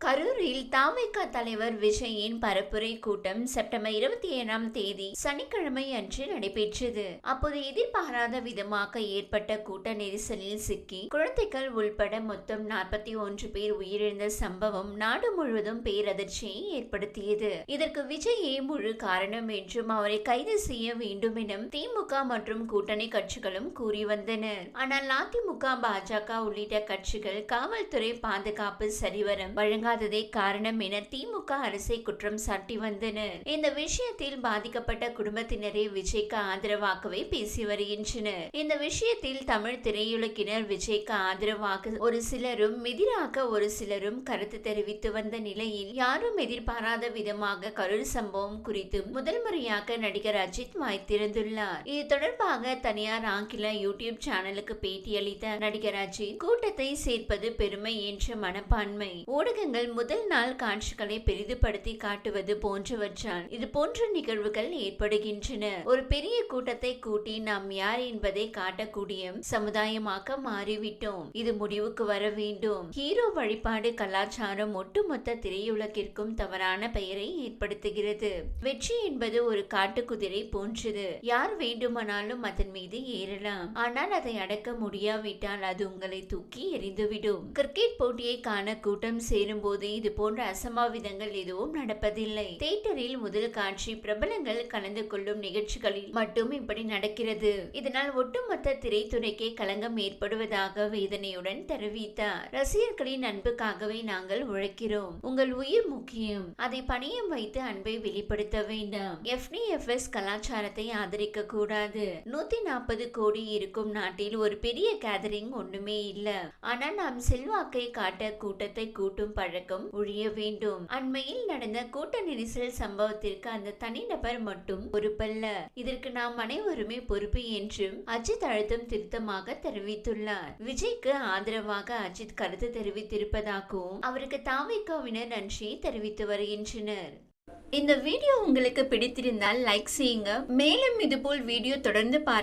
கரூரில் தாவேக தலைவர் விஜயின் பரப்புரை கூட்டம் செப்டம்பர் இருபத்தி ஏழாம் தேதி சனிக்கிழமை அன்று நடைபெற்றது. அப்போது எதிர்பாராத விதமாக ஏற்பட்ட கூட்ட நெரிசலில் சிக்கி குழந்தைகள் உள்பட மொத்தம் நாற்பத்தி ஒன்று பேர் உயிரிழந்த சம்பவம் நாடு முழுவதும் பேரதிர்ச்சியை ஏற்படுத்தியது. இதற்கு விஜயே முழு காரணம் என்றும் அவரை கைது செய்ய வேண்டும் எனும் திமுக மற்றும் கூட்டணி கட்சிகளும் கூறி வந்தனர் ஆனால் அதிமுக பாஜக உள்ளிட்ட கட்சிகள் காவல்துறை பாதுகாப்பு சரிவரம் வழங்காததே காரணம் என திமுக அரசை குற்றம் சாட்டி வந்தனர் இந்த விஷயத்தில் பாதிக்கப்பட்ட குடும்பத்தினரே விஜய்க்கு ஆதரவாகவே பேசி வருகின்றனர். இந்த விஷயத்தில் தமிழ் திரையுலகினர் விஜய்க்கு ஆதரவாக ஒரு சிலரும் எதிராக ஒரு சிலரும் கருத்து தெரிவித்து வந்த நிலையில் யாரும் எதிர்பாராத விதமாக கரூர் சம்பவம் குறித்து முதல் முறையாக நடிகர் அஜித் வாய் திறந்துள்ளார். இது தொடர்பாக தனியார் ஆங்கில யூடியூப் சேனலுக்கு பேட்டியளித்த நடிகர் அஜித் கூட்டத்தை சேர்ப்பது பெருமை என்ற மனப்பான்மை. ஊடகங்கள் முதல் நாள் காட்சிகளை பெரிதுபடுத்தி காட்டுவது போன்றவற்றால் இது போன்ற நிகழ்வுகள் ஏற்படுகின்றன. ஒரு பெரிய கூட்டத்தை கூட்டி நாம் யார் என்பதை காட்டக்கூடிய சமுதாயமாக மாறிவிட்டோம். இது முடிவுக்கு வர வேண்டும். ஹீரோ வழிபாடு கலாச்சாரம் ஒட்டுமொத்த திரையுலகிற்கும் தவறான பெயரை ஏற்படுத்துகிறது. வெற்றி என்பது ஒரு காட்டுக்குதிரை போன்றது. யார் வேண்டுமானாலும் அதன் மீது ஏறலாம். ஆனால் அதை அடக்க முடியாவிட்டால் அது உங்களை தூக்கி எறிந்துவிடும். கிரிக்கெட் போட்டியை காண கூட்டம் சேரும் போது இது போன்ற அசம்பாவிதங்கள் எதுவும் நடப்பதில்லை. தியேட்டரில் முதல் காட்சி பிரபலங்கள் கலந்து கொள்ளும் நிகழ்ச்சிகளில் மட்டும் இப்படி நடக்கிறது. இதனால் ஒட்டுமொத்த திரைத்துறைக்கே களங்கம் ஏற்படுவதாக வேதனையுடன் தெரிவித்தார். ரசிகர்களின் அன்புக்காகவே நாங்கள் உழைக்கிறோம். உங்கள் உயிர் முக்கியம். அதை பணியம் வைத்து அன்பை வெளிப்படுத்த வேண்டாம். எஃப்டிஎஃப்எஸ் கலாச்சாரத்தை ஆதரிக்க கூடாது. நூத்தி நாற்பது கோடி இருக்கும் நாட்டில் ஒரு பெரிய கேதரிங் ஒண்ணுமே இல்ல. ஆனால் நாம் செல்வாக்கை காட்ட கூட்டத்தை கூட்டும் வழக்கம் ஒழிய வேண்டும். அண்மையில் நடந்த கூட்ட நெரிசல் சம்பவத்திற்கு அந்த தனிநபர் மட்டும் பொறுப்பல்ல. இதற்கு நாம் அனைவருமே பொறுப்பு என்றும் அஜித் அழுத்தம் திருத்தமாக தெரிவித்துள்ளார். விஜய்க்கு ஆதரவாக அஜித் கருத்து தெரிவித்திருப்பதாகவும் அவருக்கு தாவிகாவினர் நன்றி தெரிவித்து வருகின்றனர். இந்த வீடியோ உங்களுக்கு பிடித்திருந்தால் லைக் செய்யுங்க. மேலும் இதுபோல் வீடியோ தொடர்ந்து பார்க்க